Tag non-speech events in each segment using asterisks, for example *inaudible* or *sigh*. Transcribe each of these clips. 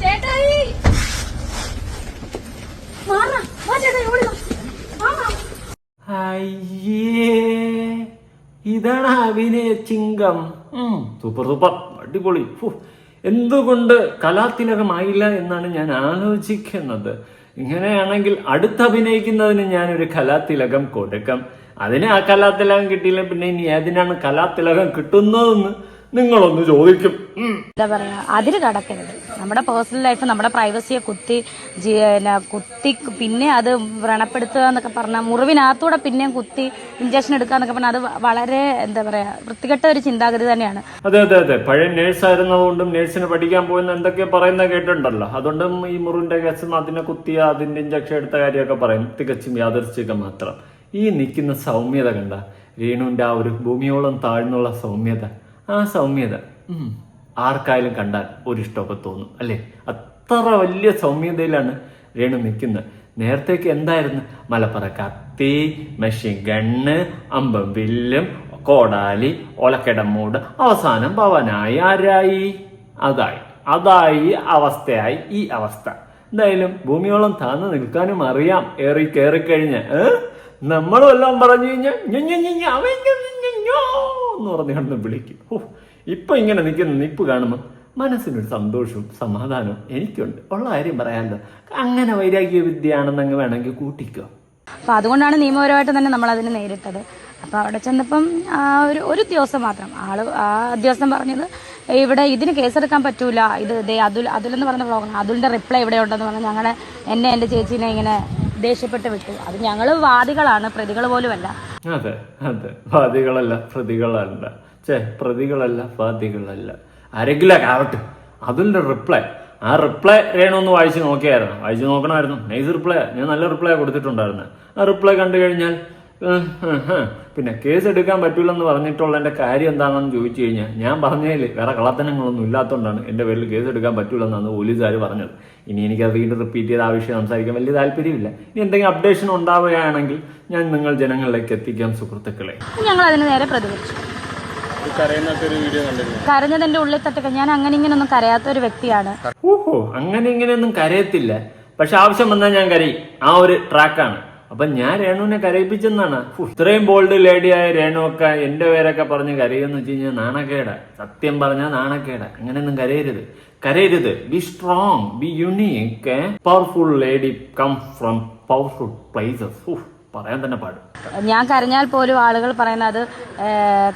ചേട്ടായി. അയ്യേ ഇതാണ് അഭിനയ ചിങ്കം. Super super. അടിപൊളി. എന്തുകൊണ്ട് കലാതിലകമായില്ല എന്നാണ് ഞാൻ ആലോചിക്കുന്നത്. ഇങ്ങനെയാണെങ്കിൽ അടുത്ത് അഭിനയിക്കുന്നതിന് ഞാനൊരു കലാതിലകം കൊടുക്കാം. അതിന് ആ കലാതിലകം കിട്ടിയില്ല പിന്നെ ഇനി ഏതിനാണ് കലാതിലകം കിട്ടുന്നതെന്ന് നിങ്ങളൊന്ന് ചോദിക്കും. എന്താ പറയാ അതിര് കടക്കരുത് നമ്മുടെ പേഴ്സണൽ ലൈഫ് നമ്മുടെ പ്രൈവസിയെ കുത്തി കുത്തി പിന്നെ അത് വ്രണപ്പെടുത്തുക എന്നൊക്കെ പറഞ്ഞാൽ മുറിവിനകത്തൂടെ പിന്നെയും കുത്തി ഇഞ്ചക്ഷൻ എടുക്കുക എന്നൊക്കെ പറഞ്ഞാൽ അത് വളരെ എന്താ പറയാ വൃത്തികെട്ട ഒരു ചിന്താഗതി തന്നെയാണ്. അതെ അതെ അതെ. പഴയ നേഴ്സ് ആയിരുന്നതുകൊണ്ടും നേഴ്സിന് പഠിക്കാൻ പോയെന്ന് എന്തൊക്കെ പറയുന്ന കേട്ടിട്ടുണ്ടല്ലോ. അതുകൊണ്ടും ഈ മുറിവിന്റെ കേസും അതിനെ കുത്തിയ അതിന്റെ ഇഞ്ചക്ഷൻ എടുത്ത കാര്യമൊക്കെ പറയും. തികച്ചും യാദർച്ഛികം മാത്രം. ഈ നിൽക്കുന്ന സൗമ്യത കണ്ട രേണുവിന്റെ ആ ഒരു ഭൂമിയോളം താഴ്ന്നുള്ള സൗമ്യത. ആ സൗമ്യത ആർക്കായാലും കണ്ടാൽ ഒരു ഇഷ്ടമൊക്കെ തോന്നും അല്ലേ? അത്ര വലിയ സൗമ്യതയിലാണ് രേണു നിൽക്കുന്നത്. നേരത്തേക്ക് എന്തായിരുന്നു? മലപ്പുറ കത്തി മെഷീൻ ഗണ്ണ് അമ്പം വില്ലും കോടാലി ഒലക്കിടമൂട് അവസാനം ഭവനായി ആരായി? അതായി. അതായി അവസ്ഥയായി ഈ അവസ്ഥ. എന്തായാലും ഭൂമിയോളം താന്ന് നിൽക്കാനും അറിയാം. ഏറി കയറിക്കഴിഞ്ഞ് ഏഹ് നമ്മളും എല്ലാം പറഞ്ഞു കഴിഞ്ഞാൽ ഞ, ഞ, ഞ, ഞ, അവൻ ഞ, ഞ, ഞ, ഞോ എന്ന് പറഞ്ഞ് കിടന്ന് വിളിക്കും. ഓ ഇപ്പൊ ഇങ്ങനെ നിൽക്കുന്ന നിപ്പ് കാണുമ്പോൾ മനസ്സിനൊരു സന്തോഷവും സമാധാനവും എനിക്കുണ്ട്. ഉള്ള കാര്യം പറയാനുണ്ട് അങ്ങനെ വൈരാഗ്യ വിദ്യയാണെന്നങ്ങ് വേണമെങ്കിൽ കൂട്ടിക്കോ. അപ്പൊ അതുകൊണ്ടാണ് നിയമപരമായിട്ട് തന്നെ നമ്മൾ അതിനെ നേരിട്ടത്. അപ്പൊ അവിടെ ചെന്നപ്പം ഒരു ഒരു ദിവസം മാത്രം. ആൾ ആ ദിവസം പറഞ്ഞത് ഇവിടെ ഇതിന് കേസെടുക്കാൻ പറ്റൂല. ഇത് ദേ അതുൽ എന്ന് പറഞ്ഞ ബ്ലോഗാണ് അതുലിന്റെ റിപ്ലൈ ഇവിടെ ഉണ്ടെന്ന് പറഞ്ഞ് ഞങ്ങളെ എന്നെ എന്റെ ചേച്ചീനെ ഇങ്ങനെ ദേഷ്യപ്പെട്ട് വിട്ടു. അത് ഞങ്ങൾ വാദികളാണ് പ്രതികൾ പോലുമല്ല. അതെ അതെ. വാദികളല്ല പ്രതികളല്ല. ചേ പ്രതികളല്ല വാദികളല്ല. ആരെങ്കിലും ആവട്ടെ. അതിന്റെ റിപ്ലൈ ആ റിപ്ലൈ രേണു ഒന്ന് വായിച്ച് നോക്കിയായിരുന്നു. വായിച്ച് നോക്കണമായിരുന്നു. നൈസ് റിപ്ലൈ ഞാൻ നല്ല റിപ്ലൈ കൊടുത്തിട്ടുണ്ടായിരുന്നു. ആ റിപ്ലൈ കണ്ടു കഴിഞ്ഞാൽ. പിന്നെ കേസ് എടുക്കാൻ പറ്റൂലെന്ന് പറഞ്ഞിട്ടുള്ള എന്റെ കാര്യം എന്താണെന്ന് ചോദിച്ചു കഴിഞ്ഞാൽ ഞാൻ പറഞ്ഞതിൽ വേറെ കള്ളത്തനങ്ങളൊന്നും ഇല്ലാത്തതുകൊണ്ടാണ് എന്റെ പേരിൽ കേസ് എടുക്കാൻ പറ്റൂലെന്നാണ് പോലീസുകാർ പറഞ്ഞത്. ഇനി എനിക്ക് എനിക്കത് വീണ്ടും റിപ്പീറ്റ് ചെയ്ത് ആ വിഷയം സംസാരിക്കാൻ വലിയ താല്പര്യമില്ല. ഇനി എന്തെങ്കിലും അപ്ഡേഷൻ ഉണ്ടാവുകയാണെങ്കിൽ ഞാൻ നിങ്ങൾ ജനങ്ങളിലേക്ക് എത്തിക്കാം സുഹൃത്തുക്കളെ. ഞങ്ങൾ അതിന് നേരെ പ്രതികരിച്ചു. കരഞ്ഞതിന്റെ ഒരു വീഡിയോ കണ്ടിരുന്നു. കരഞ്ഞത് എന്റെ ഉള്ളിൽ തട്ടൊക്കെ. ഞാൻ അങ്ങനെ ഇങ്ങനെ ഒന്നും കരയാത്ത ഒരു വ്യക്തിയാണ്. ഓഹോ അങ്ങനെ ഇങ്ങനെയൊന്നും കരയത്തില്ല. പക്ഷെ ആവശ്യം വന്നാൽ ഞാൻ കരയും. ആ ഒരു ട്രാക്കാണ് അപ്പൊ ഞാൻ രേണുവിനെ കരയിപ്പിച്ചെന്നാണ്. ഇത്രയും ബോൾഡ് ലേഡിയായ രേണു ഒക്കെ എന്റെ പേരൊക്കെ പറഞ്ഞ് കരയെന്ന് വെച്ച് കഴിഞ്ഞാൽ നാണക്കേട. സത്യം പറഞ്ഞാൽ നാണക്കേട. അങ്ങനെയൊന്നും കരയരുത്. കരയരുത്. Be strong be unique powerful lady come from powerful places പറയാൻ തന്നെ പാടും. ഞാൻ കരഞ്ഞാൽ പോലും ആളുകൾ പറയുന്നത്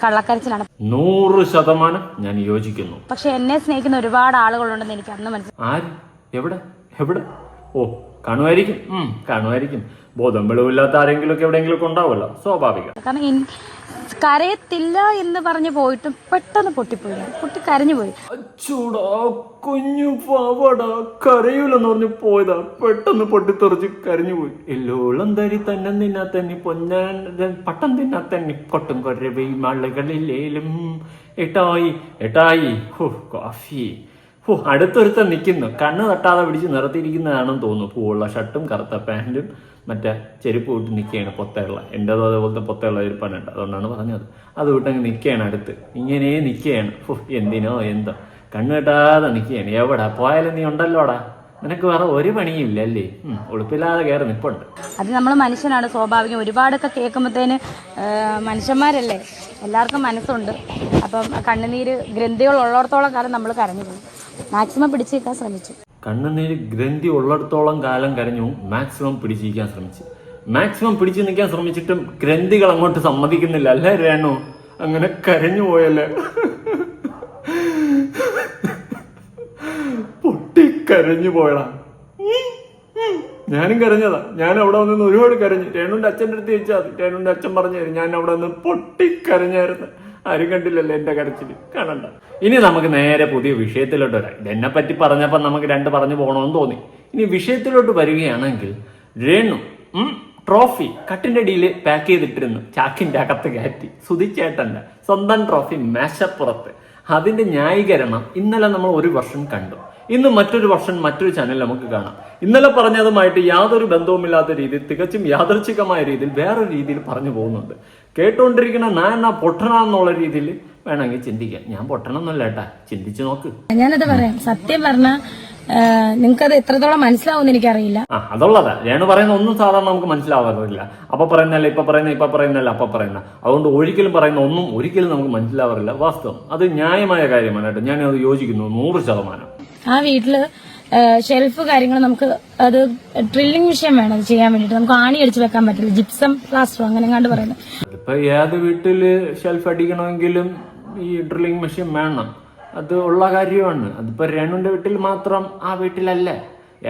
കള്ളക്കരച്ചിലാണ്. നൂറ് ശതമാനം ഞാൻ യോജിക്കുന്നു. പക്ഷെ എന്നെ സ്നേഹിക്കുന്ന ഒരുപാട് ആളുകളുണ്ടെന്ന് എനിക്ക് അന്ന് മനസ്സിലായി ആര്? എവിടെ? എവിടെ? ഓ കാണുമായിരിക്കും. കാണുമായിരിക്കും. ബോധം വെളിവില്ലാത്ത ആരെങ്കിലും ഒക്കെ എവിടെയെങ്കിലും ഒക്കെ ഉണ്ടാവുമല്ലോ? സ്വാഭാവികം. കാരണം കരയത്തില്ല എന്ന് പറഞ്ഞു പോയിട്ടും പെട്ടെന്ന് പൊട്ടിപ്പോയി. പൊട്ടി കരഞ്ഞു പോയി. അച്ചൂടാ കുഞ്ഞു പാവടാ കരയൂലെന്ന് പറഞ്ഞു പോയതാ. പെട്ടെന്ന് പൊട്ടിത്തെറിച്ച് കരഞ്ഞു പോയി. എല്ലോളം തരി തന്നെ തിന്നാ തന്നെ പൊന്നാൻ പട്ടം തിന്നാ തന്നെ കൊട്ടും കൊരവി മള്ളുകളിലേലും എട്ടായി എട്ടായി. ഹോ കോഫി. ഹോ അടുത്തൊരുത്തൻ നിൽക്കുന്നു കണ്ണ് തട്ടാതെ പിടിച്ച് നിർത്തിയിരിക്കുന്നതാണെന്ന് തോന്നുന്നു. പൂവുള്ള ഷർട്ടും കറുത്ത പാന്റും മറ്റേ ചെരുപ്പ് വിട്ട് നിൽക്കുകയാണ് പൊത്തയുള്ള എന്റെതോ അതേപോലത്തെ പൊത്തയുള്ള ഒരു ചെരുപ്പാനുണ്ട് അതുകൊണ്ടാണ് പറഞ്ഞത്. അത് വിട്ടങ്ങ് നിൽക്കുകയാണ് അടുത്ത്. ഇങ്ങനെ നിൽക്കുകയാണ് ഹോ എന്തിനോ എന്തോ. കണ്ണ് കെട്ടാതെ നിൽക്കുകയാണ് എവിടെ? പോയാലും നീ ഉണ്ടല്ലോടാ നിനക്ക് വേറെ ഒരു പണിയും ഇല്ല അല്ലേ ഉളുപ്പില്ലാതെ കയറി നിപ്പുണ്ട്. അത് നമ്മൾ മനുഷ്യനാണ് സ്വാഭാവികം. ഒരുപാടൊക്കെ കേൾക്കുമ്പോഴത്തേന് മനുഷ്യന്മാരല്ലേ? എല്ലാവർക്കും മനസ്സുണ്ട്. അപ്പം കണ്ണുനീര് ഗ്രന്ഥികൾ ഉള്ളിടത്തോളം കാലം നമ്മൾ കരഞ്ഞു പോകും മാക്സിമം പിടിച്ചു നിൽക്കാൻ ശ്രമിച്ചു. കണ്ണുനീര് ഗ്രന്ഥി ഉള്ളിടത്തോളം കാലം കരഞ്ഞു മാക്സിമം പിടിച്ചിരിക്കാൻ ശ്രമിച്ചു. മാക്സിമം പിടിച്ചു നിൽക്കാൻ ശ്രമിച്ചിട്ടും ഗ്രന്ഥികൾ അങ്ങോട്ട് സമ്മതിക്കുന്നില്ല. അല്ലേ രേണു? അങ്ങനെ കരഞ്ഞു പോയല്ലേ? പൊട്ടി കരഞ്ഞു പോയടാ. ഞാനും കരഞ്ഞതാ. ഞാൻ അവിടെ നിന്ന് ഒരുപാട് കരഞ്ഞു. രേണുവിന്റെ അച്ഛന്റെ അടുത്ത് ചോദിച്ചാൽ രേണുവിന്റെ അച്ഛൻ പറഞ്ഞു തരും. ഞാൻ അവിടെ പൊട്ടി പൊട്ടിക്കരഞ്ഞായിരുന്നു. ആരും കണ്ടില്ലല്ലോ എന്റെ കരച്ചിൽ കാണണ്ട. ഇനി നമുക്ക് നേരെ പുതിയ വിഷയത്തിലോട്ട് വരാം. ഇതെന്നെ പറ്റി പറഞ്ഞപ്പോൾ നമുക്ക് രണ്ട് പറഞ്ഞു പോകണമെന്ന് തോന്നി. ഇനി വിഷയത്തിലോട്ട് വരികയാണെങ്കിൽ രേണു ട്രോഫി കട്ടിന്റെ അടിയിൽ പാക്ക് ചെയ്തിട്ടിരുന്നു. ചാക്കിന്റെ അകത്ത് കയറ്റി. സുതിച്ചേട്ടന്റെ സ്വന്തം ട്രോഫി മേശപ്പുറത്ത്. അതിന്റെ ന്യായീകരണം ഇന്നലെ നമ്മൾ ഒരു വർഷം കണ്ടു. ഇന്ന് മറ്റൊരു വർഷം മറ്റൊരു ചാനൽ നമുക്ക് കാണാം. ഇന്നലെ പറഞ്ഞതുമായിട്ട് യാതൊരു ബന്ധവുമില്ലാത്ത രീതിയിൽ തികച്ചും യാദർച്ഛികമായ രീതിയിൽ വേറൊരു രീതിയിൽ പറഞ്ഞു പോകുന്നുണ്ട്. കേട്ടുകൊണ്ടിരിക്കുന്ന എന്നാ പൊട്ടണ എന്നുള്ള രീതിയിൽ വേണമെങ്കിൽ ചിന്തിക്കാം. ഞാൻ പൊട്ടണമെന്നല്ല ഏട്ടാ. ചിന്തിച്ചു നോക്ക്. ഞാനത് പറയാം. സത്യം പറഞ്ഞ നിങ്ങൾക്കത് എത്രത്തോളം മനസ്സിലാവും എനിക്കറിയില്ല. ആ അതുള്ളതാ. രേണു പറയുന്ന ഒന്നും സാധാരണ നമുക്ക് മനസ്സിലാവാറില്ല. അപ്പൊ പറയുന്നല്ല ഇപ്പൊ പറയുന്ന ഇപ്പൊ പറയുന്നല്ല അപ്പൊ പറയുന്ന. അതുകൊണ്ട് ഒരിക്കലും പറയുന്ന ഒന്നും ഒരിക്കലും നമുക്ക് മനസ്സിലാവാറില്ല. വാസ്തവം. അത് ന്യായമായ കാര്യമാണ് കേട്ടോ ഞാൻ അത് യോജിക്കുന്നു നൂറ് ശതമാനം. ആ വീട്ടിൽ ഷെൽഫ് കാര്യങ്ങൾ നമുക്ക് അത് ഡ്രില്ലിംഗ് മെഷീൻ വേണം അത് ചെയ്യാൻ വേണ്ടിട്ട് നമുക്ക് ആണി അടിച്ച് വെക്കാൻ പറ്റില്ല. ജിപ്സം പ്ലാസ്റ്ററോ അങ്ങനെ കണ്ട് പറയുന്നത്. ഇപ്പൊ ഏത് വീട്ടിൽ ഷെൽഫ് അടിക്കണമെങ്കിലും ഈ ഡ്രില്ലിംഗ് മെഷീൻ വേണം. അത് ഉള്ള കാര്യമാണ്. അതിപ്പോ രേണുവിന്റെ വീട്ടിൽ മാത്രം ആ വീട്ടിലല്ല.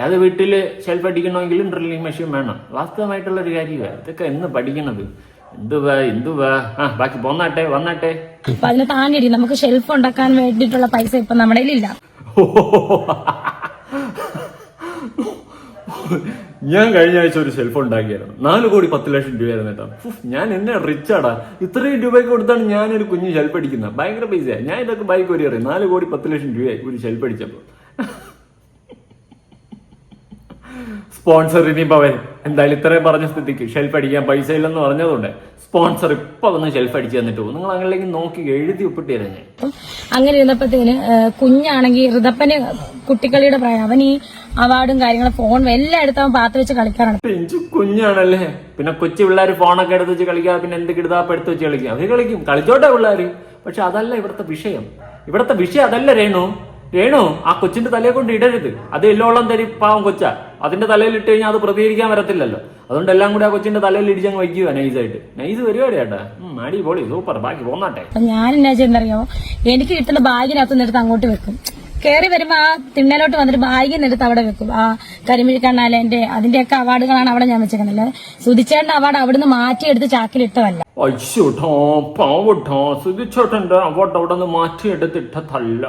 ഏത് വീട്ടിൽ ഷെൽഫ് അടിക്കണമെങ്കിലും ഡ്രില്ലിംഗ് മെഷീൻ വേണം. വാസ്തവമായിട്ടുള്ള ഒരു കാര്യമാണ് ഇതൊക്കെ എന്ന് പഠിക്കണത്. എന്തുവാ എന്തുവാ? ആ ബാക്കി പോന്നാട്ടെ വന്നാട്ടെ. അപ്പൊ അതിന് ആണി അടി. നമുക്ക് ഷെൽഫ് ഉണ്ടാക്കാൻ വേണ്ടിട്ടുള്ള പൈസ ഇപ്പൊ നമ്മുടെ കയ്യിലില്ല. *laughs* ഞാൻ കഴിഞ്ഞ ആഴ്ച ഒരു സെൽഫോൺ ഉണ്ടാക്കിയായിരുന്നു. നാല് കോടി പത്ത് ലക്ഷം രൂപയായിരുന്നു കേട്ടോ. ഞാൻ എന്നെ റിച്ചാടാ ഇത്രയും രൂപയ്ക്ക് കൊടുത്താണ് ഞാൻ ഒരു കുഞ്ഞ് ഷെൽഫ് അടിക്കുന്നത് ഭയങ്കര പൈസയാണ് ഞാൻ ഇതൊക്കെ ബൈക്ക് ഒരു അറിയാം നാല് കോടി പത്ത് ലക്ഷം രൂപയായി ഒരു ഷെൽഫ് അടിച്ചപ്പോൾ സ്പോൺസർ ഇനി പവൻ എന്തായാലും ഇത്രയും പറഞ്ഞ സ്ഥിതിക്ക്. ഷെൽഫ് അടിക്കാൻ പൈസ ഇല്ലെന്ന് പറഞ്ഞതുകൊണ്ട് സ്പോൺസർ ഇപ്പൊ വന്ന് ഷെൽഫ് അടിച്ചു തന്നിട്ട് പോകും. നിങ്ങൾ അങ്ങനെയൊക്കെ നോക്കി എഴുതി ഒപ്പിട്ട് തരാം ഞാൻ. അങ്ങനെ ഇരുന്നപ്പോഴത്തേന് കുഞ്ഞാണെങ്കിൽ ഋതപ്പന് കുട്ടിക്കളിയുടെ പ്രായം. അവൻ ഈ അവാർഡും കാര്യങ്ങളും ഫോൺ എല്ലാം എടുത്ത് അവൻ പാത്ത് വെച്ച് കളിക്കാറാണ്. പിഞ്ചു കുഞ്ഞാണല്ലേ? പിന്നെ കൊച്ചു പിള്ളേർ ഫോണൊക്കെ എടുത്ത് വെച്ച് കളിക്കാതെ പിന്നെ എന്ത് കിടുതാപ്പ് എടുത്ത് വെച്ച് കളിക്കും. അവർ കളിക്കും. കളിച്ചോട്ടെ പിള്ളേര്. പക്ഷെ അതല്ല ഇവിടുത്തെ വിഷയം. ഇവിടുത്തെ വിഷയം അതല്ല രേണു. രേണു ആ കൊച്ചിന്റെ തലയെ കൊണ്ട് ഇടരുത്. അത് എല്ലോളം തരി പാവം കൊച്ച. അതിന്റെ തലയിൽ ഇട്ട് കഴിഞ്ഞാൽ അത് പ്രതികരിക്കാൻ വരത്തില്ലല്ലോ. അതുകൊണ്ട് എല്ലാം കൂടി ആ കൊച്ചിന്റെ തലയിൽ ഇടിച്ചങ്ങ് വയ്ക്കുക നൈസായിട്ട്. നൈസ് പരിപാടി ചേട്ടാ അടി പോളി സൂപ്പർ. ബാക്കി പോന്നാട്ടെ. ഞാൻ എന്നാ ചെയ്യുന്നറിയോ എനിക്ക് കിട്ടുന്ന ബാഗിനകത്ത് എടുത്ത് അങ്ങോട്ട് വെക്കും. കയറി വരുമ്പോ ആ തിണ്ണലോട്ട് വന്നിട്ട് ബാഗിനെടുത്ത് അവിടെ വെക്കും. ആ കരിമിഴി കണ്ണാലേന്റെ അതിന്റെയൊക്കെ അവാർഡുകളാണ് അവിടെ ഞാൻ വെച്ചേക്കുന്നത്. സുതിച്ചേട്ടന്റെ അവാർഡ് അവിടുന്ന് മാറ്റിയെടുത്ത് ചാക്കിലിട്ടതല്ല. അയ്യോട്ടോ പാവട്ടോ. സുതിച്ചേട്ടന്റെ അവാർഡ് അവിടെ നിന്ന് മാറ്റിയെടുത്തിട്ടതല്ല.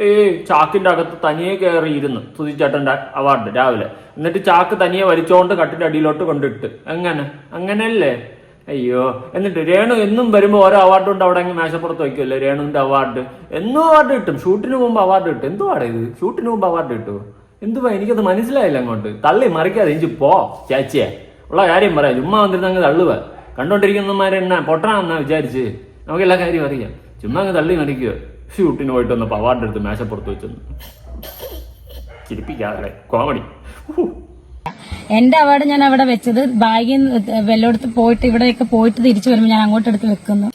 ഏ ചാക്കിന്റെ അകത്ത് തനിയെ കയറി ഇരുന്ന് സുധിച്ചേട്ടന്റെ അവാർഡ് രാവിലെ. എന്നിട്ട് ചാക്ക് തനിയെ വലിച്ചോണ്ട് കട്ടിന്റെ അടിയിലോട്ട് കൊണ്ടിട്ട്. എങ്ങനെ? അങ്ങനെയല്ലേ അയ്യോ. എന്നിട്ട് രേണു എന്നും വരുമ്പോ ഓരോ അവാർഡ് കൊണ്ട് അവിടെ അങ്ങ് മേശപ്പുറത്ത് വയ്ക്കുമല്ലോ രേണുവിന്റെ അവാർഡ്? എന്നും അവാർഡ് കിട്ടും. ഷൂട്ടിന് മുമ്പ് അവാർഡ് കിട്ടും. എന്തുവാടാ ഇത്? ഷൂട്ടിന് മുമ്പ് അവാർഡ് കിട്ടുമോ എന്തുവാ? എനിക്കത് മനസ്സിലായില്ല അങ്ങോട്ട്. തള്ളി മറിക്കാതെ എനിക്ക് പോ ചേച്ചിയെ. ഉള്ള കാര്യം പറയാം. ചുമ്മാ വന്നിരുന്ന അങ്ങ് തള്ളുക കണ്ടോണ്ടിരിക്കുന്നമാരെ എന്നാ പൊട്ടനാന്നാ വിചാരിച്ച്. നമുക്ക് എല്ലാ കാര്യം അറിയാം. ചുമ്മാ അങ്ങ് തള്ളി മറിക്കുക ഷൂട്ടിന് പോയിട്ട് വന്നപ്പോൾ അവാർഡ് എടുത്ത് മേശപ്പുറത്ത് വെച്ചെന്ന്. ചിരിപ്പിക്കാതെ കോമഡി. എന്റെ അവാർഡ് ഞാൻ അവിടെ വെച്ചത് ബാഗിൽ വെല്ലോടത്ത് പോയിട്ട് ഇവിടെയൊക്കെ പോയിട്ട് തിരിച്ചു വരുമ്പോൾ ഞാൻ അങ്ങോട്ട് എടുത്ത് വെക്കുന്നു.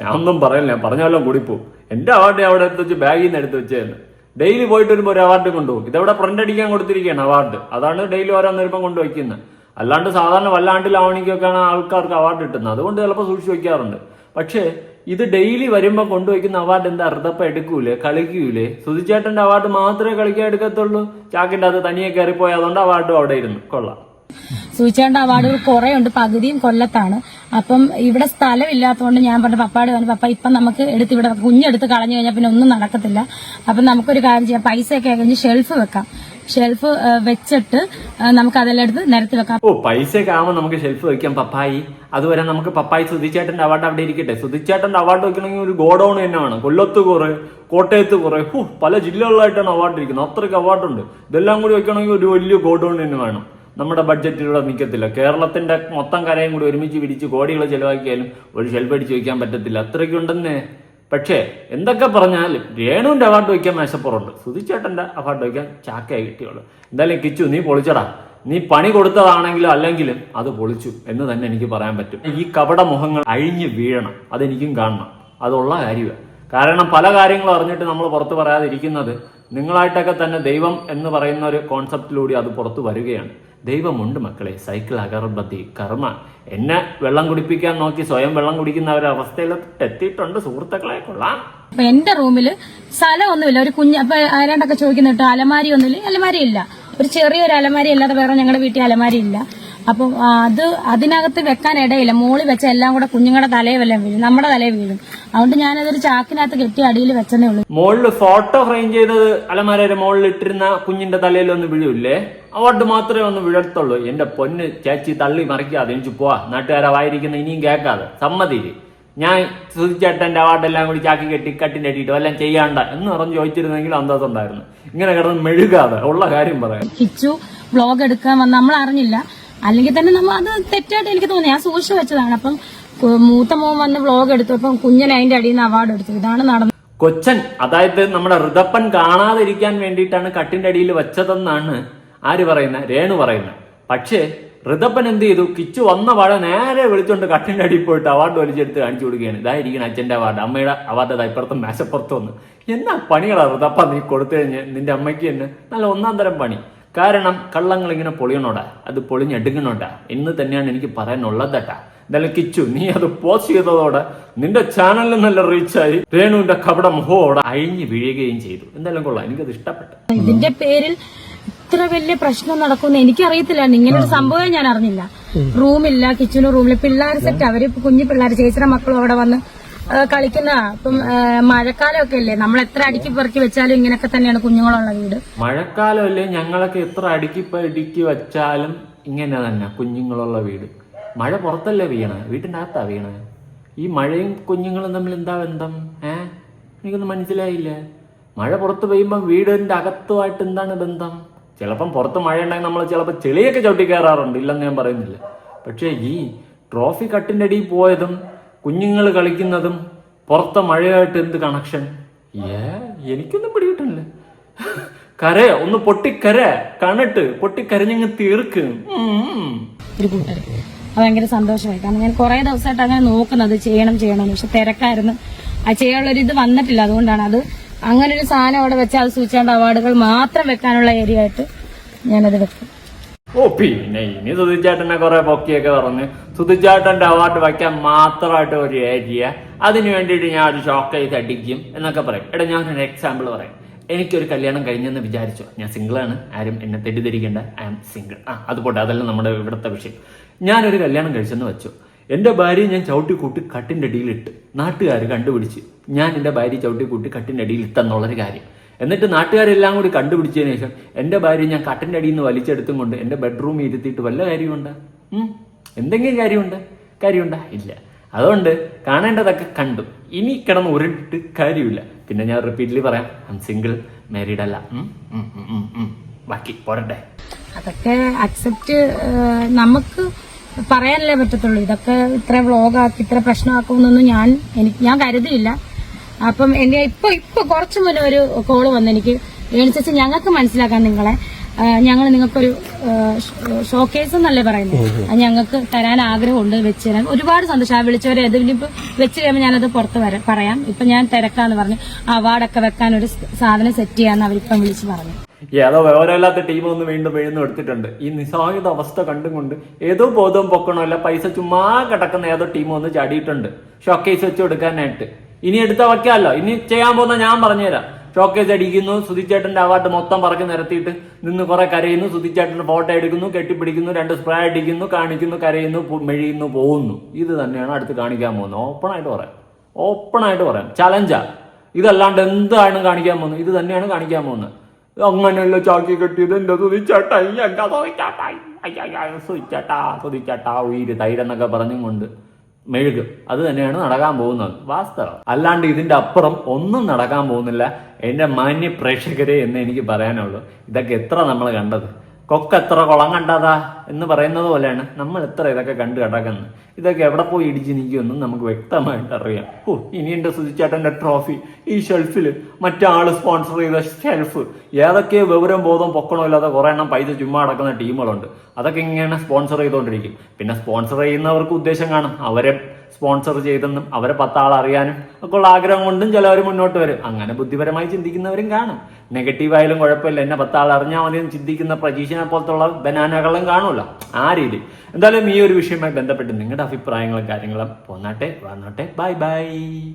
ഞാൻ ഒന്നും പറയില്ല പറഞ്ഞാലും കൂടിപ്പോ എന്റെ അവാർഡ് അവിടെ എടുത്ത് വെച്ച് ബാഗിൽ നിന്ന് എടുത്ത് വെച്ചതെന്ന് ഡെയിലി പോയിട്ട് വരുമ്പോൾ ഒരു അവാർഡ് കൊണ്ടുപോകും. ഇതവിടെ പ്രിന്റ് അടിക്കാൻ കൊടുത്തിരിക്കുകയാണ് അവാർഡ് അതാണ് ഡെയിലി ഓരോന്ന് വരുമ്പോൾ കൊണ്ടുവയ്ക്കുന്നത് അല്ലാണ്ട് സാധാരണ വല്ലാണ്ട് ലാവണിക്കൊക്കെയാണ് ആൾക്കാർക്ക് അവാർഡ് കിട്ടുന്നത്. അതുകൊണ്ട് ചിലപ്പോൾ സൂക്ഷിച്ച് വയ്ക്കാറുണ്ട്. പക്ഷേ ഇത് ഡെയിലി വരുമ്പോൾ കൊണ്ടുവയ്ക്കുന്ന അവാർഡ് എന്താ? അർദ്ധപ്പ എടുക്കൂലേ? കളിക്കൂലേ? സുധിച്ചേട്ടന്റെ അവാർഡ് മാത്രമേ കളിക്കാൻ എടുക്കത്തുള്ളൂ. ചാക്കിന്റെ അത് തനിയെ കയറിപ്പോയി അതുകൊണ്ട് അവാർഡും അവിടെ ഇരുന്നു. കൊള്ളാം. സൂചിച്ചേണ്ട അവാർഡുകൾ കുറെ ഉണ്ട് പകുതിയും കൊല്ലത്താണ്. അപ്പം ഇവിടെ സ്ഥലമില്ലാത്തതുകൊണ്ട് ഞാൻ പറഞ്ഞ പപ്പാട് പറഞ്ഞു പപ്പ ഇപ്പം നമുക്ക് എടുത്ത് ഇവിടെ കുഞ്ഞെടുത്ത് കളഞ്ഞു കഴിഞ്ഞാൽ പിന്നെ ഒന്നും നടക്കത്തില്ല. അപ്പം നമുക്കൊരു കാര്യം ചെയ്യാം. പൈസയൊക്കെ കഴിഞ്ഞ് ഷെൽഫ് വെക്കാം. ഷെൽഫ് വെച്ചിട്ട് നമുക്ക് അതെല്ലാം എടുത്ത് നിരത്തി വെക്കാം. ഓ പൈസയൊക്കെ ആവുമ്പോൾ നമുക്ക് ഷെൽഫ് വെക്കാം പപ്പായി. അതുവരെ നമുക്ക് പപ്പായി സുധിച്ചേട്ടന്റെ അവാർഡ് അവിടെ ഇരിക്കട്ടെ. സുധിച്ചേട്ടന്റെ അവാർഡ് വെക്കണമെങ്കിൽ ഒരു ഗോഡൌൺ തന്നെ വേണം. കൊല്ലത്ത് കുറെ കോട്ടയത്ത് കുറെ പല ജില്ലകളിലായിട്ടാണ് അവാർഡ് ഇരിക്കുന്നത്. അത്രയ്ക്ക് അവാർഡുണ്ട് ഇതെല്ലാം കൂടി വെക്കണമെങ്കിൽ ഒരു വലിയ ഗോഡൌൺ തന്നെ വേണം. നമ്മുടെ ബഡ്ജറ്റിലൂടെ നിൽക്കത്തില്ല. കേരളത്തിന്റെ മൊത്തം കരയും കൂടി ഒരുമിച്ച് പിടിച്ച് കോടികൾ ചെലവാക്കിയാലും ഒരു ഷെൽഫ് അടിച്ച് വെക്കാൻ പറ്റത്തില്ല. അത്രയ്ക്കുണ്ടെന്നേ പക്ഷേ എന്തൊക്കെ പറഞ്ഞാലും രേണുവിന്റെ അവാർഡ് വയ്ക്കാൻ മേശപ്പുറമുണ്ട്. സുതിച്ചേട്ടന്റെ അവാർഡ് വയ്ക്കാൻ ചാക്കയായി കിട്ടിയുള്ളൂ. എന്തായാലും കിച്ചു നീ പൊളിച്ചടാ. നീ പണി കൊടുത്തതാണെങ്കിലും അല്ലെങ്കിലും അത് പൊളിച്ചു എന്ന് തന്നെ എനിക്ക് പറയാൻ പറ്റും. ഈ കപട മുഖങ്ങൾ അഴിഞ്ഞു വീഴണം. അതെനിക്കും കാണണം. അതുള്ള കാര്യമാണ് കാരണം പല കാര്യങ്ങളും അറിഞ്ഞിട്ട് നമ്മൾ പുറത്ത് പറയാതിരിക്കുന്നത് നിങ്ങളായിട്ടൊക്കെ തന്നെ ദൈവം എന്ന് പറയുന്ന ഒരു കോൺസെപ്റ്റിലൂടെ അത് പുറത്തു വരികയാണ്. ദൈവമുണ്ട് മക്കളെ. സൈക്കിൾ അഗർബത്തി കർമ്മ. എന്നെ വെള്ളം കുടിപ്പിക്കാൻ നോക്കി സ്വയം വെള്ളം കുടിക്കുന്ന ഒരു അവസ്ഥയിൽ എത്തിയിട്ടുണ്ട് സുഹൃത്തുക്കളെ. കൊള്ളാം. അപ്പൊ എന്റെ റൂമിൽ സ്ഥലമൊന്നുമില്ല. ഒരു കുഞ്ഞ് അപ്പൊ ആരാണ്ടൊക്കെ ചോദിക്കുന്ന കേട്ടോ അലമാരി ഒന്നുമില്ല. അലമാരി ഇല്ല. ഒരു ചെറിയൊരു അലമാരി അല്ലാതെ വേറെ ഞങ്ങളുടെ വീട്ടിൽ അലമാരി ഇല്ല. അപ്പം അത് അതിനകത്ത് വെക്കാൻ ഇടയില്ല. മോളിൽ വെച്ച എല്ലാം കൂടെ കുഞ്ഞുങ്ങളുടെ തലയെല്ലാം വീഴും. നമ്മുടെ തലയിൽ വീഴും. അതുകൊണ്ട് ഞാനതൊരു ചാക്കിനകത്ത് കെട്ടി അടിയിൽ വെച്ചതേ ഉള്ളൂ. മോളിൽ ഫോട്ടോ ഫ്രെയിം ചെയ്തത് അലമാരയുടെ മോളിൽ ഇട്ടിരുന്ന കുഞ്ഞിന്റെ തലയിൽ ഒന്ന് വീഴൂല്ലേ? അവാർഡ് മാത്രമേ ഒന്ന് വിഴത്തുള്ളൂ. എന്റെ പൊന്ന് ചേച്ചി തള്ളി മറിക്കാതെ എനിക്ക് പോവാ. നാട്ടുകാരെ വായിരിക്കുന്ന ഇനിയും കേൾക്കാതെ. സമ്മതിയിൽ ഞാൻ സുധിച്ചേട്ടന്റെ അവാർഡെല്ലാം കൂടി ചാക്കി കെട്ടി കട്ടിന്റെ അടിയിട്ട് എല്ലാം ചെയ്യാണ്ട എന്ന് പറഞ്ഞ് ചോദിച്ചിരുന്നെങ്കിൽ അന്തസ് ഉണ്ടായിരുന്നു. ഇങ്ങനെ കിടന്ന് മെഴുകാതെ. ഉള്ള കാര്യം പറയാം. കിച്ചു വ്ളോഗ് എടുക്കാൻ വന്ന് നമ്മൾ അറിഞ്ഞില്ല. അല്ലെങ്കിൽ തന്നെ നമ്മൾ അത് തെറ്റായിട്ട് എനിക്ക് തോന്നി. ഞാൻ സൂക്ഷിച്ചു വെച്ചതാണ്. അപ്പം മൂത്ത മോൻ വന്ന് വ്ളോഗ് എടുത്തു. അപ്പം കുഞ്ഞൻ അതിന്റെ അടിയിൽ നിന്ന് അവാർഡ് എടുത്തു. ഇതാണ് നടന്നത്. കൊച്ചൻ അതായത് നമ്മുടെ ഋതപ്പൻ കാണാതിരിക്കാൻ വേണ്ടിയിട്ടാണ് കട്ടിന്റെ അടിയിൽ വെച്ചതെന്നാണ് ആര് പറയുന്ന? രേണു പറയുന്ന. പക്ഷേ ഋതപ്പൻ എന്ത് ചെയ്തു? കിച്ചു വന്ന വാഴ നേരെ വിളിച്ചുകൊണ്ട് കട്ടിന്റെ അടിയിൽ പോയിട്ട് അവാർഡ് വലിച്ചെടുത്ത് കാണിച്ചു കൊടുക്കുകയാണ്. ഇതായിരിക്കണം അച്ഛന്റെ അവാർഡ് അമ്മയുടെ അവാർഡ് ഇപ്പുറത്തും മേശപ്പുറത്ത് വന്ന് എന്നാ പണികളാ ഋതപ്പ നീ കൊടുത്തു കഴിഞ്ഞ് നിന്റെ അമ്മയ്ക്ക് തന്നെ നല്ല ഒന്നാം തരം പണി. കാരണം കള്ളങ്ങൾ ഇങ്ങനെ പൊളിയണോടാ? അത് പൊളിഞ്ഞെടുക്കണോടാ എന്ന് തന്നെയാണ് എനിക്ക് പറയാനുള്ളതട്ടാ എന്തായാലും കിച്ചു നീ അത് പോസ്റ്റ് ചെയ്തതോടെ നിന്റെ ചാനലിൽ നല്ല റീച്ചായി രേണുവിന്റെ കപട മുഖോടെ അഴിഞ്ഞു വീഴുകയും ചെയ്തു. എന്തായാലും കൊള്ളാം. എനിക്കത് ഇഷ്ടപ്പെട്ടു. ഇതിന്റെ പേരിൽ ഇത്ര വലിയ പ്രശ്നം നടക്കുന്നു എനിക്കറിയത്തില്ലായിരുന്നു ഇങ്ങനെ ഒരു സംഭവം ഞാൻ അറിഞ്ഞില്ല. റൂമില്ല കിച്ചണും റൂമില്ല പിള്ളേർ സെറ്റ് അവർ കുഞ്ഞു പിള്ളേർ ചേച്ചിയുടെ മക്കളും അവിടെ വന്ന് കളിക്കുന്ന ഇപ്പം മഴക്കാലമൊക്കെ അല്ലേ? നമ്മൾ എത്ര അടുക്കി പെറുക്കി വെച്ചാലും ഇങ്ങനെയൊക്കെ തന്നെയാണ് കുഞ്ഞുങ്ങളുള്ള വീട്. മഴക്കാലം അല്ലേ? ഞങ്ങളൊക്കെ എത്ര അടുക്കി പെടുക്കി വെച്ചാലും ഇങ്ങനെ തന്നെ കുഞ്ഞുങ്ങളുള്ള വീട്. മഴ പുറത്തല്ലേ വീണ വീട്ടിന്റെ അകത്താ വീണ ഈ മഴയും കുഞ്ഞുങ്ങളും തമ്മിൽ എന്താ ബന്ധം? ഏ? എനിക്കൊന്നും മനസ്സിലായില്ല. മഴ പുറത്ത് പെയ്യുമ്പം വീടിന്റെ അകത്തുമായിട്ട് എന്താണ് ബന്ധം? ചിലപ്പം പുറത്ത് മഴ ഉണ്ടെങ്കിൽ നമ്മൾ ചിലപ്പോൾ ചെളിയൊക്കെ ചവിട്ടി കയറാറുണ്ട് ഇല്ലെന്ന് ഞാൻ പറയുന്നില്ല. പക്ഷേ ഈ ട്രോഫി കട്ടിന്റെ അടിയിൽ പോയതും കുഞ്ഞുങ്ങൾ കളിക്കുന്നതും പുറത്തെ മഴയായിട്ട് എന്ത് കണക്ഷൻ ഏ എനിക്കൊന്നും പിടികിട്ടില്ല. കര ഒന്ന് പൊട്ടിക്കര കണട്ട് പൊട്ടിക്കരഞ്ഞങ്ങ് തീർക്ക്. ഒരു ഭയങ്കര സന്തോഷമായി. കാരണം ഞാൻ കുറെ ദിവസമായിട്ട് അങ്ങനെ നോക്കുന്നത് ചെയ്യണം ചെയ്യണം പക്ഷെ തിരക്കായിരുന്നു. ആ ചെയ്യാനുള്ള ഒരു ഇത് വന്നിട്ടില്ല. അതുകൊണ്ടാണ് അത് അങ്ങനെ ഒരു സാധനം അവിടെ വെച്ചാൽ അത് സൂചിച്ചാണ്ട് അവാർഡുകൾ മാത്രം വെക്കാനുള്ള ഏരിയ ആയിട്ട് ഞാനത് വെക്കും. ഓ പിന്നെ ഇനി സുധിച്ചേട്ടനെ കുറെ പൊക്കിയൊക്കെ പറഞ്ഞ്. സുധിച്ചേട്ടന്റെ അവാർഡ് വയ്ക്കാൻ മാത്രമായിട്ട് ഒരു ഏരിയ. അതിന് വേണ്ടിയിട്ട് ഞാൻ ഒരു ഷോക്ക് ചെയ്ത് അടിക്കും എന്നൊക്കെ പറയും. എടാ ഞാൻ ഒരു എക്സാമ്പിൾ പറയാം. എനിക്കൊരു കല്യാണം കഴിഞ്ഞെന്ന് വിചാരിച്ചു? ഞാൻ സിംഗിളാണ്. ആരും എന്നെ തെറ്റിദ്ധരിക്കേണ്ട. ഐ ആം സിംഗിൾ ആ അതുപോട്ടെ അതല്ല നമ്മുടെ ഇവിടുത്തെ വിഷയം. ഞാനൊരു കല്യാണം കഴിച്ചെന്ന് വെച്ചു. എന്റെ ഭാര്യയെ ഞാൻ ചവിട്ടി കൂട്ടി കട്ടിന്റെ അടിയിലിട്ട് നാട്ടുകാർ കണ്ടുപിടിച്ച്. ഞാൻ എന്റെ ഭാര്യ ചവിട്ടി കൂട്ടി കട്ടിന്റെ അടിയിൽ ഇട്ടെന്നുള്ളൊരു കാര്യം. എന്നിട്ട് നാട്ടുകാരെല്ലാം കൂടി കണ്ടുപിടിച്ചതിന് ശേഷം എന്റെ ഭാര്യ ഞാൻ കട്ടിന്റെ അടിയിൽ നിന്ന് വലിച്ചെടുത്തും കൊണ്ട് എന്റെ ബെഡ്റൂമിൽ ഇരുത്തിയിട്ട് വല്ല കാര്യമുണ്ട്? എന്തെങ്കിലും കാര്യമുണ്ട്? കാര്യമുണ്ടാ? ഇല്ല. അതുകൊണ്ട് കാണേണ്ടതൊക്കെ കണ്ടു. ഇനി കിടന്ന് ഉരുട്ടിട്ട് കാര്യമില്ല. പിന്നെ ഞാൻ റിപ്പീറ്റ്ലി പറയാം ഐം സിംഗിൾ മാരീഡ് അല്ല. ബാക്കി പോരട്ടെ. അതൊക്കെ അക്സെപ്റ്റ് നമുക്ക് പറയാനല്ലേ പറ്റത്തുള്ളൂ. ഇതൊക്കെ ഇത്ര വ്ളോഗാക്കി ഇത്ര പ്രശ്നമാക്കുമെന്നൊന്നും ഞാൻ എനിക്ക് ഞാൻ കരുതിയില്ല. അപ്പം എന്റെ ഇപ്പൊ ഇപ്പൊ കുറച്ചു മുന്നേ ഒരു കോൾ വന്നെനിക്ക് ഏണിച്ചു ഞങ്ങൾക്ക് മനസ്സിലാക്കാൻ നിങ്ങളെ. ഞങ്ങൾ നിങ്ങൾക്കൊരു ഷോക്കേസ് എന്നല്ലേ പറയുന്നത്. ഞങ്ങൾക്ക് തരാൻ ആഗ്രഹമുണ്ട് വെച്ച് തരാൻ ഒരുപാട് സന്തോഷം. ആ വിളിച്ചവരെ ഏതെങ്കിലും ഇപ്പൊ വെച്ച് കഴിയുമ്പോൾ ഞാനത് പുറത്ത് വരാം പറയാം. ഇപ്പൊ ഞാൻ തിരക്കാന്ന് പറഞ്ഞു. അവാർഡൊക്കെ വെക്കാൻ ഒരു സാധനം സെറ്റ് ചെയ്യാന്ന് അവരിപ്പം വിളിച്ച് പറഞ്ഞു. ഏതോ വിവരമില്ലാത്ത ടീം ഒന്ന് വീണ്ടും വീഴുന്നു എടുത്തിട്ടുണ്ട്. ഈ നിസ്സാഹിത അവസ്ഥ കണ്ടുകൊണ്ട് ഏതോ ബോധവും പൊക്കണമല്ല പൈസ ചുമ്മാ കിടക്കുന്ന ഏതോ ടീം ഒന്ന് ചാടിയിട്ടുണ്ട്. ഷോക്കേസ് വെച്ച് കൊടുക്കാനായിട്ട്. ഇനി എടുത്ത വയ്ക്കാമല്ലോ. ഇനി ചെയ്യാൻ പോകുന്ന ഞാൻ പറഞ്ഞുതരാം. ഷോക്കേസ് അടിക്കുന്നു സുധിച്ചേട്ടന്റെ അവാർഡ് മൊത്തം പറക്കി നിരത്തിയിട്ട് നിന്ന് കുറെ കരയുന്നു സുധിച്ചേട്ടന്റെ ഫോട്ടോ എടുക്കുന്നു കെട്ടിപ്പിടിക്കുന്നു രണ്ട് സ്പ്രേ അടിക്കുന്നു കാണിക്കുന്നു കരയുന്നു മെഴിയുന്നു പോകുന്നു ഇത് തന്നെയാണ് അടുത്ത് കാണിക്കാൻ പോകുന്നത്. ഓപ്പണായിട്ട് പറയാം. ഓപ്പണായിട്ട് പറയാം. ചലഞ്ചാ ഇതല്ലാണ്ട് എന്താണ് കാണിക്കാൻ പോകുന്നത്? ഇത് തന്നെയാണ് കാണിക്കാൻ പോകുന്നത്. അങ്ങനെയുള്ള ചാക്കി കെട്ടിയത്? എന്റെ സുതിച്ചേട്ടാ ഈ എന്റെ സുതിച്ചേട്ടാ സുതിച്ചേട്ടാ ഉയിര് തൈരെന്നൊക്കെ പറഞ്ഞും കൊണ്ട്. മെഴുകും അത് തന്നെയാണ് നടക്കാൻ പോകുന്നത്. വാസ്തവം. അല്ലാണ്ട് ഇതിന്റെ അപ്പുറം ഒന്നും നടക്കാൻ പോകുന്നില്ല. എന്റെ മാന്യ പ്രേക്ഷകരെ എന്ന് എനിക്ക് പറയാനുള്ളൂ. ഇതൊക്കെ എത്ര നമ്മൾ കണ്ടത്? കൊക്ക് എത്ര കുളം കണ്ടതാ എന്ന് പറയുന്നത് പോലെയാണ് നമ്മൾ എത്ര ഇതൊക്കെ കണ്ടു കിടക്കുന്നത്. ഇതൊക്കെ എവിടെ പോയി ഇടിച്ച് നിൽക്കുമെന്നും നമുക്ക് വ്യക്തമായിട്ട് അറിയാം. ഓ ഇനി എന്റെ സുധിച്ചേട്ടന്റെ ട്രോഫി ഈ ഷെൽഫിൽ മറ്റാൾ സ്പോൺസർ ചെയ്ത ഷെൽഫ് ഏതൊക്കെ വിവരം ബോധം പൊക്കണോ ഇല്ലാതെ കുറെ എണ്ണം പൈസ ചുമ്മാ അടക്കുന്ന ടീമുകളുണ്ട്. അതൊക്കെ ഇങ്ങനെ സ്പോൺസർ ചെയ്തുകൊണ്ടിരിക്കും. പിന്നെ സ്പോൺസർ ചെയ്യുന്നവർക്ക് ഉദ്ദേശം കാണും. അവരെ സ്പോൺസർ ചെയ്തെന്നും അവരെ പത്താൾ അറിയാനും ഒക്കെ ഉള്ള ആഗ്രഹം കൊണ്ടും ചിലവർ മുന്നോട്ട് വരും. അങ്ങനെ ബുദ്ധിപരമായി ചിന്തിക്കുന്നവരും കാണും. നെഗറ്റീവ് ആയാലും കുഴപ്പമില്ല. എന്നെ പത്താൾ അറിഞ്ഞാൽ മതി എന്ന് ചിന്തിക്കുന്ന പ്രജീഷിനെ പോലത്തുള്ള ബനാനകളും കാണുമല്ലോ ആ രീതി. എന്തായാലും ഈ ഒരു വിഷയവുമായി ബന്ധപ്പെട്ട് നിങ്ങളുടെ അഭിപ്രായങ്ങളും കാര്യങ്ങളും പോന്നാട്ടെ വന്നോട്ടെ. Bye bye.